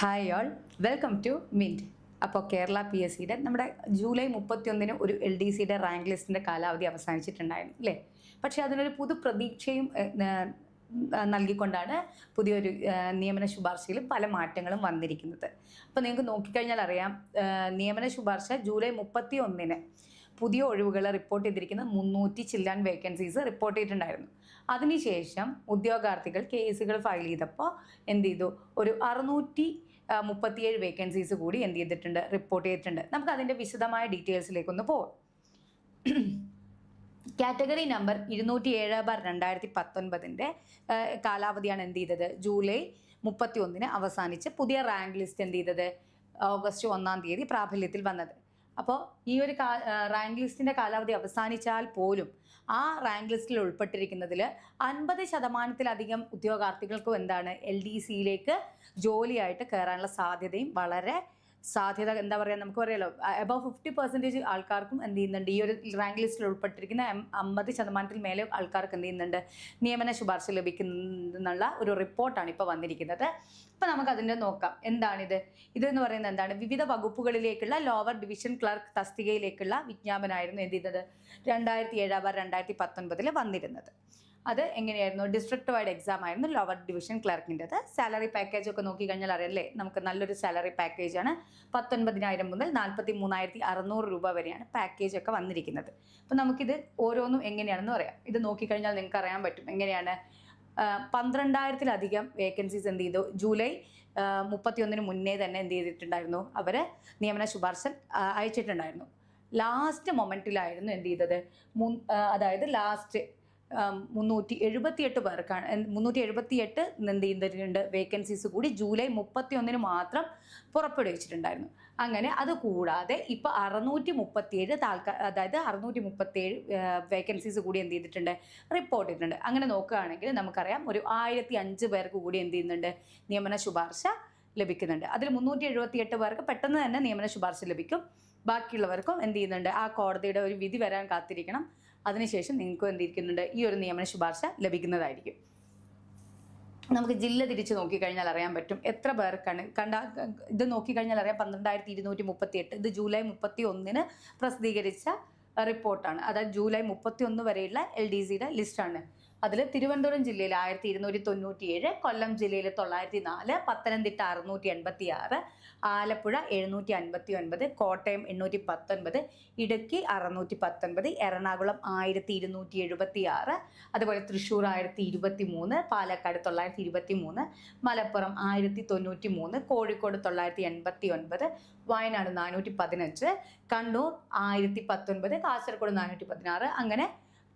Hi all welcome to mint അപ്പോൾ Kerala P S സിയുടെ നമ്മുടെ ജൂലൈ മുപ്പത്തിയൊന്നിന് ഒരു എൽ ഡി സിയുടെ റാങ്ക് ലിസ്റ്റിന്റെ കാലാവധി അവസാനിച്ചിട്ടുണ്ടായിരുന്നു അല്ലേ? പക്ഷേ അതിനൊരു പുതു പ്രതീക്ഷയും നൽകിക്കൊണ്ടാണ് പുതിയൊരു നിയമന ശുപാർശയിൽ പല മാറ്റങ്ങളും വന്നിരിക്കുന്നത്. അപ്പോൾ നിങ്ങൾക്ക് നോക്കിക്കഴിഞ്ഞാൽ അറിയാം നിയമന ശുപാർശ ജൂലൈ മുപ്പത്തി ഒന്നിന് പുതിയ ഒഴിവുകൾ റിപ്പോർട്ട് ചെയ്തിരിക്കുന്ന മുന്നൂറ്റി ചില്ലാൻ വേക്കൻസീസ് റിപ്പോർട്ട് ചെയ്തിട്ടുണ്ടായിരുന്നു. അതിനുശേഷം ഉദ്യോഗാർത്ഥികൾ കേസുകൾ ഫയൽ ചെയ്തപ്പോൾ എന്ത് ചെയ്തു? ഒരു അറുന്നൂറ്റി മുപ്പത്തിയേഴ് വേക്കൻസീസ് കൂടി എന്ത് ചെയ്തിട്ടുണ്ട്? റിപ്പോർട്ട് ചെയ്തിട്ടുണ്ട്. നമുക്ക് അതിന്റെ വിശദമായ ഡീറ്റെയിൽസിലേക്കൊന്ന് പോവാം. കാറ്റഗറി നമ്പർ ഇരുന്നൂറ്റി ഏഴ് ബാർ രണ്ടായിരത്തി പത്തൊൻപതിന്റെ കാലാവധിയാണ് എന്ത് ചെയ്തത്? ജൂലൈ മുപ്പത്തി ഒന്നിന് അവസാനിച്ച് പുതിയ റാങ്ക് ലിസ്റ്റ് എന്ത് ചെയ്തത്? ഓഗസ്റ്റ് ഒന്നാം തീയതി പ്രാബല്യത്തിൽ വന്നത്. അപ്പോൾ ഈ ഒരു റാങ്ക് ലിസ്റ്റിന്റെ കാലാവധി അവസാനിച്ചാൽ പോലും ആ റാങ്ക് ലിസ്റ്റിൽ ഉൾപ്പെട്ടിരിക്കുന്നതിൽ അൻപത് ശതമാനത്തിലധികം ഉദ്യോഗാർത്ഥികൾക്കും എന്താണ് എൽ ഡി സിയിലേക്ക് ജോലിയായിട്ട് കയറാനുള്ള സാധ്യതയും വളരെ സാധ്യത എന്താ പറയുക നമുക്ക് പറയാലോ അബവ് ഫിഫ്റ്റി പെർസെന്റേജ് ആൾക്കാർക്കും എന്ത് ചെയ്യുന്നുണ്ട്? ഈ ഒരു റാങ്ക് ലിസ്റ്റിൽ ഉൾപ്പെട്ടിരിക്കുന്ന അമ്പത് ശതമാനത്തിൽ മേലെ ആൾക്കാർക്ക് എന്ത് ചെയ്യുന്നുണ്ട്? നിയമന ശുപാർശ ലഭിക്കുന്നുള്ള ഒരു റിപ്പോർട്ടാണ് ഇപ്പോൾ വന്നിരിക്കുന്നത്. അപ്പോൾ നമുക്ക് അതിന്റെ നോക്കാം. എന്താണിത്? ഇതെന്ന് പറയുന്നത് എന്താണ്? വിവിധ വകുപ്പുകളിലേക്കുള്ള ലോവർ ഡിവിഷൻ ക്ലർക്ക് തസ്തികയിലേക്കുള്ള വിജ്ഞാപനമായിരുന്നു എന്ത് ചെയ്തത് രണ്ടായിരത്തി ഏഴാം രണ്ടായിരത്തി പത്തൊൻപതിൽ വന്നിരുന്നത്. അത് എങ്ങനെയായിരുന്നു? ഡിസ്ട്രിക്ട് വൈഡ് എക്സാം ആയിരുന്നു ലോവർ ഡിവിഷൻ ക്ലർക്കിന്റെത് സാലറി പാക്കേജ് ഒക്കെ നോക്കിക്കഴിഞ്ഞാൽ അറിയല്ലേ നമുക്ക് നല്ലൊരു സാലറി പാക്കേജാണ് പത്തൊൻപതിനായിരം മുതൽ നാൽപ്പത്തി മൂന്നായിരത്തി അറുന്നൂറ് രൂപ വരെയാണ് പാക്കേജ് ഒക്കെ വന്നിരിക്കുന്നത്. അപ്പോൾ നമുക്കിത് ഓരോന്നും എങ്ങനെയാണെന്ന് പറയാം. ഇത് നോക്കിക്കഴിഞ്ഞാൽ നിങ്ങൾക്ക് അറിയാൻ പറ്റും എങ്ങനെയാണ്. പന്ത്രണ്ടായിരത്തിലധികം വേക്കൻസീസ് എന്ത് ചെയ്തു? ജൂലൈ മുപ്പത്തിയൊന്നിന് മുന്നേ തന്നെ എന്ത് ചെയ്തിട്ടുണ്ടായിരുന്നു? അവർ നിയമന ശുപാർശ അയച്ചിട്ടുണ്ടായിരുന്നു. ലാസ്റ്റ് മൊമെന്റിലായിരുന്നു എന്ത് ചെയ്തത്? അതായത് ലാസ്റ്റ് മുന്നൂറ്റി എഴുപത്തിയെട്ട് പേർക്കാണ് മുന്നൂറ്റി എഴുപത്തിയെട്ട് എന്ത് ചെയ്തിട്ടുണ്ട് വേക്കൻസീസ് കൂടി. ജൂലൈ മുപ്പത്തി ഒന്നിന് മാത്രം പുറപ്പെടുവിച്ചിട്ടുണ്ടായിരുന്നു. അങ്ങനെ അത് കൂടാതെ ഇപ്പോൾ അറുന്നൂറ്റി മുപ്പത്തിയേഴ് താൽക്കാ അതായത് അറുന്നൂറ്റി മുപ്പത്തിയേഴ് വേക്കൻസീസ് കൂടി എന്ത് ചെയ്തിട്ടുണ്ട്? റിപ്പോർട്ട് ചെയ്തിട്ടുണ്ട്. അങ്ങനെ നോക്കുകയാണെങ്കിൽ നമുക്കറിയാം ഒരു ആയിരത്തി അഞ്ച് പേർക്ക് കൂടി എന്ത് ചെയ്യുന്നുണ്ട്? നിയമന ശുപാർശ ലഭിക്കുന്നുണ്ട്. അതിൽ മുന്നൂറ്റി എഴുപത്തിയെട്ട് പേർക്ക് പെട്ടെന്ന് തന്നെ നിയമന ശുപാർശ ലഭിക്കും. ബാക്കിയുള്ളവർക്കും എന്ത് ചെയ്യുന്നുണ്ട്? ആ കോടതിയുടെ ഒരു വിധി വരാൻ കാത്തിരിക്കണം. അതിനുശേഷം നിങ്ങൾക്ക് എന്ത് ഇരിക്കുന്നുണ്ട് ഈ ഒരു നിയമന ശുപാർശ ലഭിക്കുന്നതായിരിക്കും. നമുക്ക് ജില്ല തിരിച്ച് നോക്കിക്കഴിഞ്ഞാൽ അറിയാൻ പറ്റും. എത്ര പേർക്കാണ്? കണ്ട ഇത് നോക്കിക്കഴിഞ്ഞാൽ അറിയാം പന്ത്രണ്ടായിരത്തി ഇരുന്നൂറ്റി മുപ്പത്തി എട്ട് ഇത് ജൂലൈ മുപ്പത്തി ഒന്നിന് പ്രസിദ്ധീകരിച്ച റിപ്പോർട്ടാണ്. അതായത് ജൂലൈ മുപ്പത്തി ഒന്ന് വരെയുള്ള എൽ ഡി സിയുടെ ലിസ്റ്റാണ്. അതിൽ തിരുവനന്തപുരം ജില്ലയിൽ ആയിരത്തി ഇരുന്നൂറ്റി തൊണ്ണൂറ്റി ഏഴ് കൊല്ലം ജില്ലയിൽ തൊള്ളായിരത്തി നാല് പത്തനംതിട്ട അറുന്നൂറ്റി എൺപത്തി ആറ് ആലപ്പുഴ എഴുന്നൂറ്റി അൻപത്തി ഒൻപത് കോട്ടയം എണ്ണൂറ്റി പത്തൊൻപത് ഇടുക്കി അറുന്നൂറ്റി പത്തൊൻപത് എറണാകുളം ആയിരത്തി ഇരുന്നൂറ്റി എഴുപത്തി ആറ് അതുപോലെ തൃശ്ശൂർ ആയിരത്തി ഇരുപത്തി മൂന്ന് പാലക്കാട് തൊള്ളായിരത്തി ഇരുപത്തി മൂന്ന് മലപ്പുറം ആയിരത്തി തൊണ്ണൂറ്റി മൂന്ന് കോഴിക്കോട് തൊള്ളായിരത്തി എൺപത്തി ഒൻപത് വയനാട് നാനൂറ്റി പതിനഞ്ച് കണ്ണൂർ ആയിരത്തി പത്തൊൻപത് കാസർഗോഡ് നാനൂറ്റി പതിനാറ് അങ്ങനെ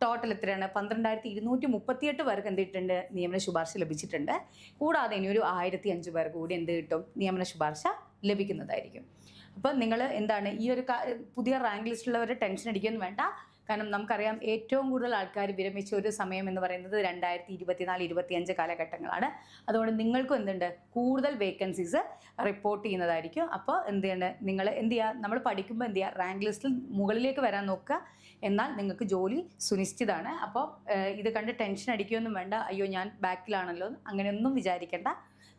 ടോട്ടൽ എത്രയാണ്? പന്ത്രണ്ടായിരത്തി ഇരുന്നൂറ്റി മുപ്പത്തിയെട്ട് പേർക്ക് എന്ത് കിട്ടുന്നുണ്ട് നിയമന ശുപാർശ ലഭിച്ചിട്ടുണ്ട്. കൂടാതെ ഇനി ഒരു ആയിരത്തി അഞ്ച് പേർക്ക് കൂടി എന്ത് കിട്ടും? നിയമന ശുപാർശ ലഭിക്കുന്നതായിരിക്കും. അപ്പം നിങ്ങൾ എന്താണ് ഈ ഒരു പുതിയ റാങ്ക് ലിസ്റ്റിലുള്ളവർ ടെൻഷൻ അടിക്കുകയൊന്നും വേണ്ട. കാരണം നമുക്കറിയാം ഏറ്റവും കൂടുതൽ ആൾക്കാർ വിരമിച്ച ഒരു സമയം എന്ന് പറയുന്നത് രണ്ടായിരത്തി ഇരുപത്തിനാല് ഇരുപത്തിയഞ്ച് കാലഘട്ടങ്ങളാണ്. അതുകൊണ്ട് നിങ്ങൾക്കും എന്തുണ്ട്? കൂടുതൽ വേക്കൻസീസ് റിപ്പോർട്ട് ചെയ്യുന്നതായിരിക്കും. അപ്പോൾ എന്ത് നിങ്ങൾ എന്ത് ചെയ്യുക? നമ്മൾ പഠിക്കുമ്പോൾ എന്ത് ചെയ്യുക? റാങ്ക് ലിസ്റ്റിൽ മുകളിലേക്ക് വരാൻ നോക്കുക. എന്നാൽ നിങ്ങൾക്ക് ജോലി സുനിശ്ചിതമാണ്. അപ്പോൾ ഇത് കണ്ട് ടെൻഷൻ അടിക്കുകയൊന്നും വേണ്ട. അയ്യോ ഞാൻ ബാക്കിലാണല്ലോ അങ്ങനെയൊന്നും വിചാരിക്കേണ്ട.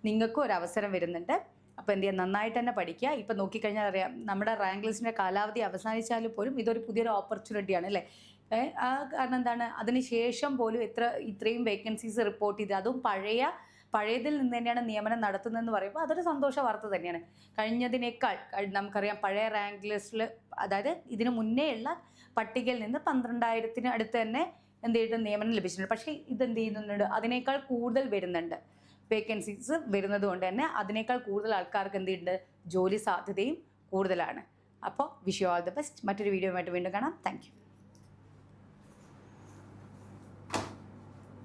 നിങ്ങൾക്കും ഒരു അവസരം വരുന്നുണ്ട്. അപ്പോൾ എന്ത് ചെയ്യുക നന്നായിട്ട് തന്നെ പഠിക്കുക. ഇപ്പം നോക്കിക്കഴിഞ്ഞാൽ അറിയാം നമ്മുടെ റാങ്ക് ലിസ്റ്റിന്റെ കാലാവധി അവസാനിച്ചാലും പോലും ഇതൊരു പുതിയൊരു ഓപ്പർച്യൂണിറ്റിയാണ് അല്ലേ? ആ കാരണം എന്താണ്? അതിന് ശേഷം പോലും ഇത്ര ഇത്രയും വേക്കൻസീസ് റിപ്പോർട്ട് ചെയ്ത് അതും പഴയ പഴയതിൽ നിന്ന് തന്നെയാണ് നിയമനം നടത്തുന്നതെന്ന് പറയുമ്പോൾ അതൊരു സന്തോഷ വാർത്ത തന്നെയാണ്. കഴിഞ്ഞതിനേക്കാൾ നമുക്കറിയാം പഴയ റാങ്ക് ലിസ്റ്റിൽ അതായത് ഇതിനു മുന്നേയുള്ള പട്ടികയിൽ നിന്ന് പന്ത്രണ്ടായിരത്തിന് അടുത്ത് തന്നെ എന്ത് ചെയ്തിട്ട് നിയമനം ലഭിച്ചിട്ടുണ്ട്. പക്ഷേ ഇതെന്ത് ചെയ്യുന്നുണ്ട്? അതിനേക്കാൾ കൂടുതൽ വരുന്നുണ്ട്. വേക്കൻസീസ് വരുന്നത് കൊണ്ട് തന്നെ അതിനേക്കാൾ കൂടുതൽ ആൾക്കാർക്ക് എന്ത് ചെയ്യുന്നുണ്ട്? ജോലി സാധ്യതയും കൂടുതലാണ്. അപ്പോൾ wish you all the best മറ്റൊരു വീഡിയോയുമായിട്ട് വീണ്ടും കാണാം. താങ്ക്